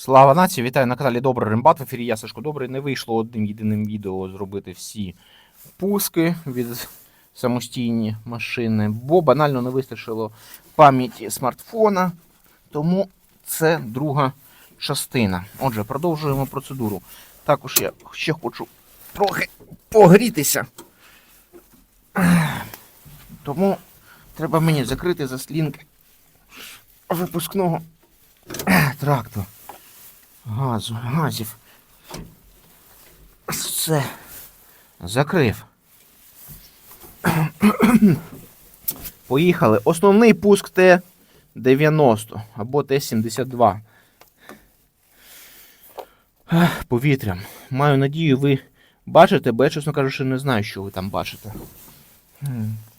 Слава нації! Вітаю на каналі Добрий Рембат. В ефірі я Сашко Добрий. Не вийшло одним єдиним відео зробити всі пуски від самостійні машини, бо банально не вистачило пам'яті смартфона. Тому це друга частина. Отже, продовжуємо процедуру. Також я ще хочу трохи погрітися. Тому треба мені закрити заслінки випускного тракту. Газу, газів. Все. Закрив. Поїхали. Основний пуск Т-90 або Т-72. Повітрям. Маю надію, ви бачите, бо я, чесно кажучи, не знаю, що ви там бачите.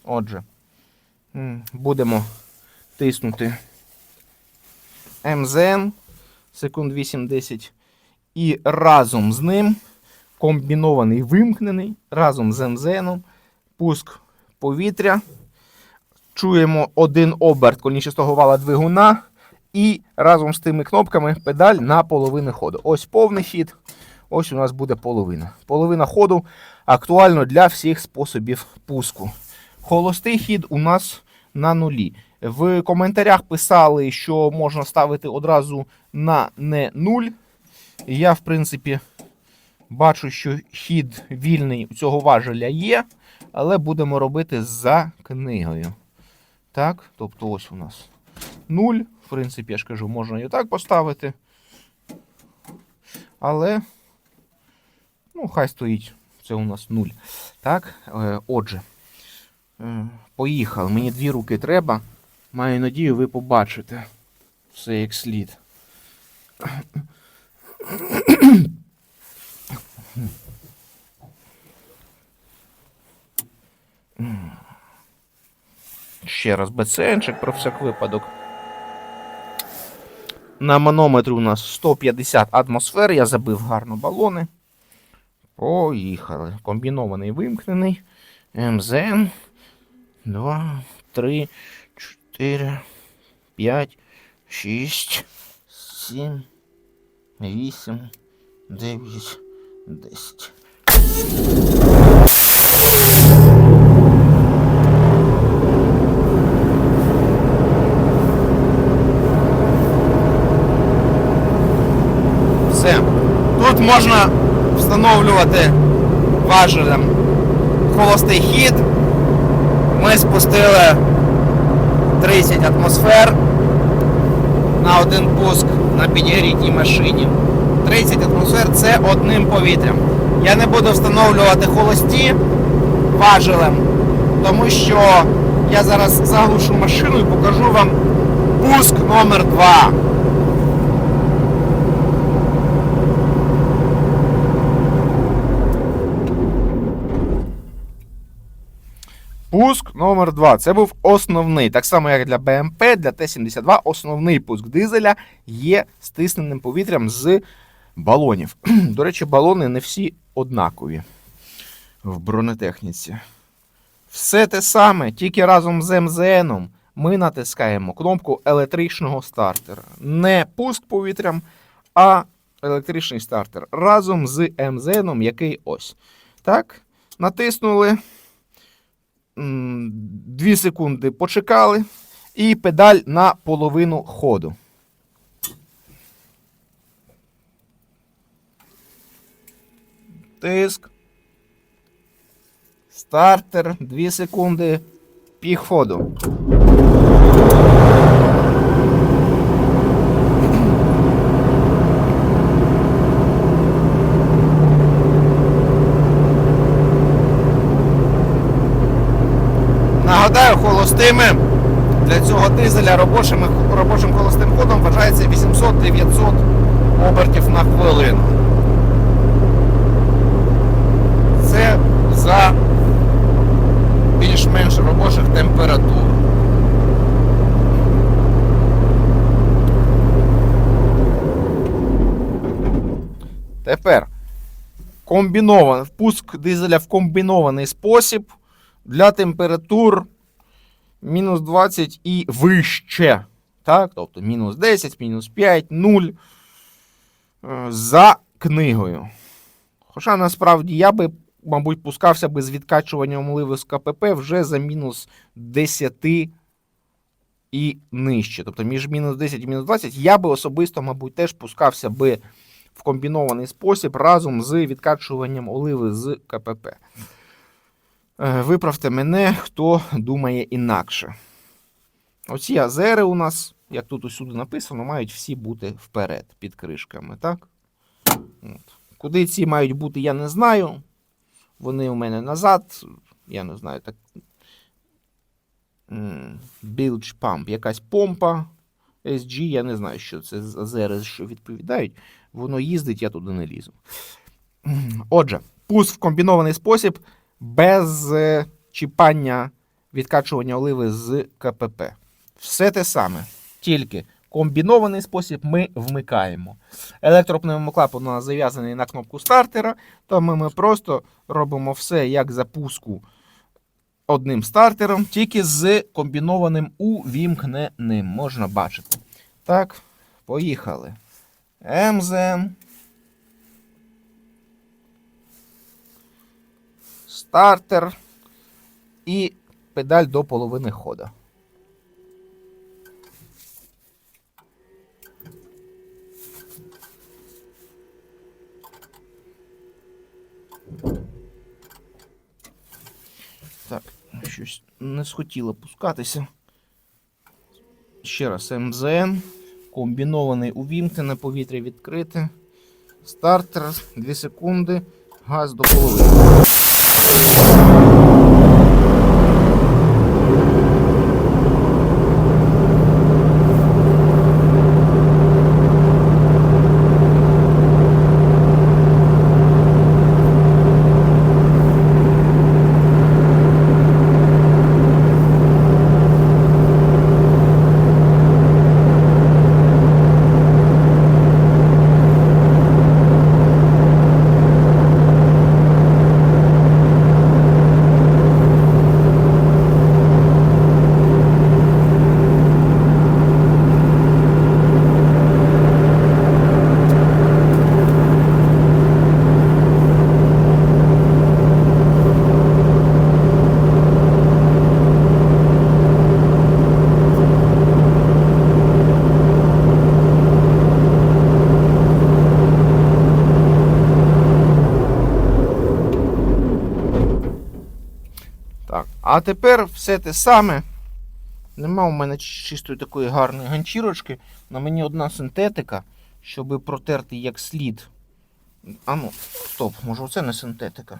Отже, будемо тиснути МЗН секунд 8-10. І разом з ним комбінований вимкнений, разом з МЗНом, пуск повітря. Чуємо один оберт колінчастого вала двигуна. І разом з тими кнопками педаль на половину ходу. Ось повний хід. Ось у нас буде половина. Половина ходу актуально для всіх способів пуску. Холостий хід у нас на нулі. В коментарях писали, що можна ставити одразу на не 0. Я, в принципі, бачу, що хід вільний у цього важеля є, але будемо робити за книгою. Так, тобто ось у нас 0. В принципі, я ж кажу, можна і так поставити. Але, ну, хай стоїть. Це у нас 0. Так, е, отже, е, поїхали. Мені дві руки треба. Маю надію, ви побачите все як слід. Ще раз БЦНчик про всяк випадок. На манометрі у нас 150 атмосфер. Я забив гарно балони. Поїхали. Комбінований вимкнений. МЗН. 2, 3, 4, 5, 6, 7, 8, 9, 10. Все. Тут можна встановлювати важелем холостий хід. Ми спустили 30 атмосфер на один пуск на підігрітій машині. 30 атмосфер це одним повітрям. Я не буду встановлювати холості важелем, тому що я зараз заглушу машину і покажу вам пуск номер 2. Пуск номер 2 Це був основний. Так само, як для БМП, для Т-72, основний пуск дизеля є стисненим повітрям з балонів. До речі, балони не всі однакові в бронетехніці. Все те саме, тільки разом з МЗНом ми натискаємо кнопку електричного стартера. Не пуск повітрям, а електричний стартер разом з МЗНом, який ось. Так, натиснули. Дві секунди почекали, і педаль на половину ходу. Тиск. Стартер. Дві секунди. Пік ходу. Холостими для цього дизеля робочим, робочим холостим ходом вважається 800-900 обертів на хвилину. Це за більш-менш робочих температур. Тепер комбінований впуск дизеля в комбінований спосіб для температур мінус 20 і вище. Так? Тобто мінус 10, мінус 5, 0. е, за книгою. Хоча насправді я би, мабуть, пускався би з відкачуванням оливи з КПП вже за мінус 10 і нижче. Тобто між мінус 10 і мінус 20 я би особисто, мабуть, теж пускався би в комбінований спосіб разом з відкачуванням оливи з КПП. Е, Виправте мене, хто думає інакше. Оці азери у нас, як тут усюди написано, мають всі бути вперед під кришками, так? От. Куди ці мають бути, я не знаю. Вони у мене назад. Я не знаю, так. Bilge Pump, якась помпа. SG, я не знаю, що це азери, що відповідають. Воно їздить, я туди не лізу. Отже, пуск в комбінований спосіб без е, чіпання відкачування оливи з КПП. Все те саме. Тільки комбінований спосіб ми вмикаємо. Електропневмоклап у нас зав'язаний на кнопку стартера, тому ми просто робимо все як запуску одним стартером, тільки з комбінованим увімкненим. Можна бачити. Так, поїхали. МЗН. Стартер і педаль до половини хода. Так, щось не схотіло пускатися. Ще раз МЗН. Комбінований увімкнене, повітря відкрите. Стартер, 2 секунди, газ до половини. Так, а тепер все те саме. Нема у мене чистої такої гарної ганчірочки. На мені одна синтетика, щоб протерти як слід. А ну, стоп, може оце не синтетика.